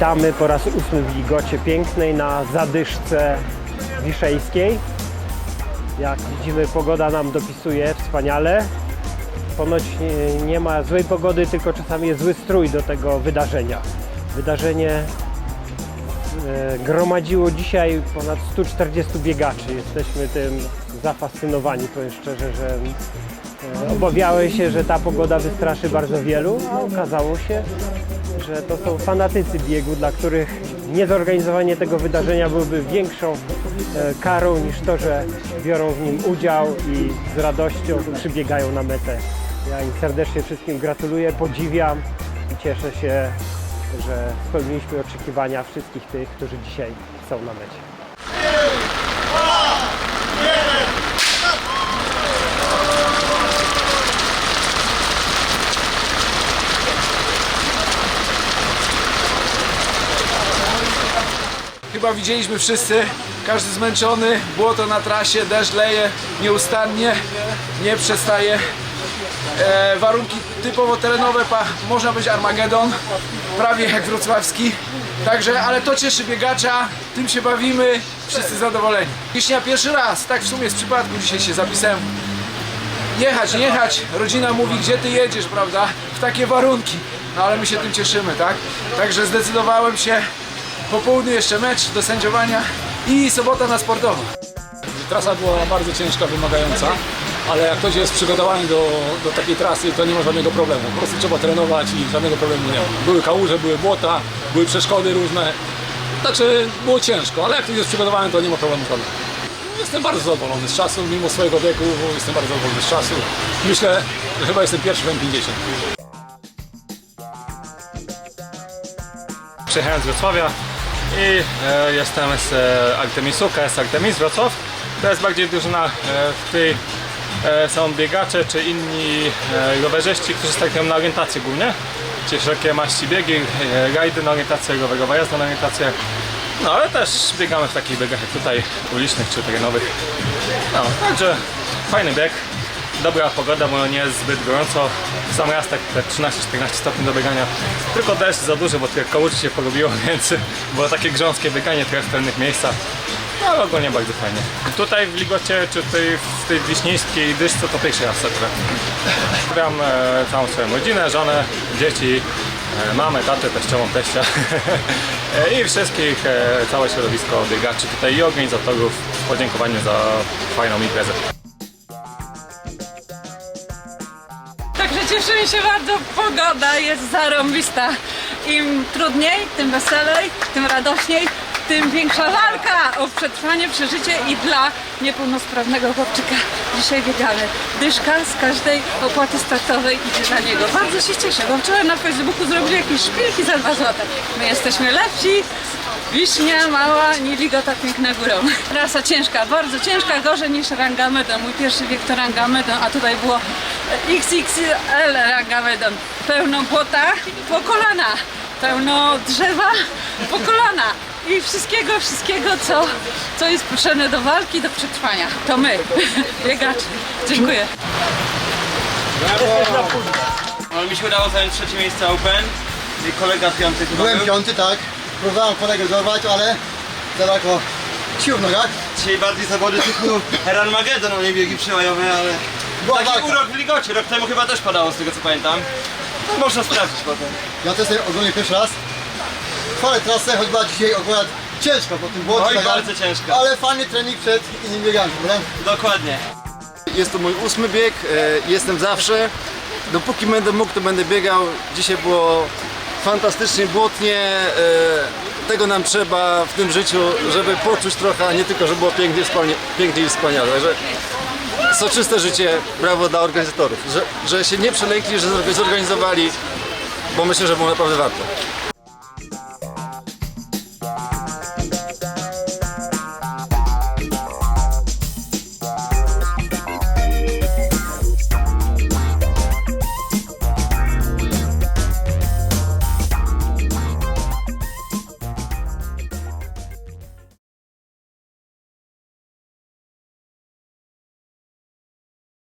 Witamy po raz ósmy w Ligocie Pięknej na zadyszce wiszejskiej. Jak widzimy pogoda nam dopisuje wspaniale. Ponoć nie, ma złej pogody, tylko czasami jest zły strój do tego wydarzenia. Wydarzenie e, gromadziło dzisiaj ponad 140 biegaczy. Jesteśmy tym zafascynowani, powiem szczerze, że e, obawiałem się, że ta pogoda wystraszy bardzo wielu, a okazało się, że to są fanatycy biegu, dla których niezorganizowanie tego wydarzenia byłoby większą e, karą niż to, że biorą w nim udział i z radością przybiegają na metę. Ja im serdecznie wszystkim gratuluję, podziwiam i cieszę się, że spełniliśmy oczekiwania wszystkich tych, którzy dzisiaj są na mecie. Chyba widzieliśmy wszyscy, każdy zmęczony, błoto na trasie, deszcz leje nieustannie, nie przestaje. E, warunki typowo terenowe, pa, można być Armagedon, prawie jak wrocławski. Także, ale to cieszy biegacza, tym się bawimy, wszyscy zadowoleni. Wiśnia pierwszy raz, tak w sumie z przypadku dzisiaj się zapisałem. Jechać, nie jechać, rodzina mówi gdzie ty jedziesz, prawda, w takie warunki. No ale my się tym cieszymy, tak? Także zdecydowałem się po południu jeszcze mecz do sędziowania i sobota na sportowo. Trasa była bardzo ciężka, wymagająca, ale jak ktoś jest przygotowany do, do takiej trasy, to nie ma żadnego problemu. Po prostu trzeba trenować i żadnego problemu nie ma. Były kałuże, były błota, były przeszkody różne. Także było ciężko, ale jak ktoś jest przygotowany, to nie ma problemu żadnego. Jestem bardzo zadowolony z czasu, mimo swojego wieku, jestem bardzo zadowolony z czasu. Myślę, że chyba jestem pierwszy w M50. Przyjechałem z Wrocławia i e, jestem z e, Artemisu, KS Artemis Wrocław. To jest bardziej drużyna, e, w której e, są biegacze czy inni e, rowerzyści, którzy startują na orientację głównie. Czyli wszelkie maści biegi, e, rajdy na orientację, rowerowa jazda na orientację. No ale też biegamy w takich biegach jak tutaj, ulicznych czy terenowych. No, także fajny bieg. Dobra pogoda, bo nie jest zbyt gorąco. Sam raz tak te 13-14 stopni do biegania. Tylko deszcz za duży, bo trochę kołuczy się polubiło, więc było takie grząskie bieganie w pewnych miejscach. No ale ogólnie bardzo fajnie. Tutaj w Ligocie, czy w tej wiśnieńskiej dyszce to pierwszy raz setrę. Pozdrawiam e, całą swoją rodzinę, żonę, dzieci, e, mamę, tatę, teściową, teścia e, i wszystkich, e, całe środowisko biegaczy tutaj i organizatorów w podziękowaniu za fajną imprezę. Cieszymy się bardzo, pogoda jest zarąbista. Im trudniej, tym weselej, tym radośniej, tym większa walka o przetrwanie, przeżycie i dla niepełnosprawnego chłopczyka. Dzisiaj biegamy. Dyszka z każdej opłaty startowej idzie dla niego. Bardzo się cieszę, bo wczoraj na Facebooku zrobili jakieś szpilki za 2 złote. My jesteśmy lepsi, Wiśnia mała, nie ligota piękna górą. Rasa ciężka, bardzo ciężka, gorzej niż Rangamedon. Mój pierwszy wiek to Rangamedon, a tutaj było XXL Rangamedon. Pełno błota po kolana, pełno drzewa po kolana. I wszystkiego, wszystkiego, co, co jest potrzebne do walki, do przetrwania. To my, biegacze. Dziękuję. No, mi się udało zająć trzecie miejsce Open. Kolega piąty chyba Byłem był. piąty, tak. Próbowałem kolegę dorwać, ale zabrakło sił w nogach. Dzisiaj bardziej zawody typu Heran Magedon, a nie biegi przełajowe, ale... Była Taki walka. urok w Ligocie, rok temu chyba też padało z tego co pamiętam. No, można sprawdzić potem. Ja też jestem ogólnie pierwszy raz. Chwalę trasę, choć była dzisiaj akurat ciężko po tym błocie. Oj, tak, bardzo ciężko. Ale fajny trening przed innymi biegami, prawda? Dokładnie. Jest to mój ósmy bieg, e, jestem zawsze. Dopóki będę mógł, to będę biegał. Dzisiaj było fantastycznie błotnie. e, Tego nam trzeba w tym życiu, żeby poczuć trochę, a nie tylko, żeby było pięknie, wspania- pięknie i wspaniale. Także soczyste życie, brawo dla organizatorów, że, że się nie przelękli, że zorganizowali, bo myślę, że było naprawdę warto.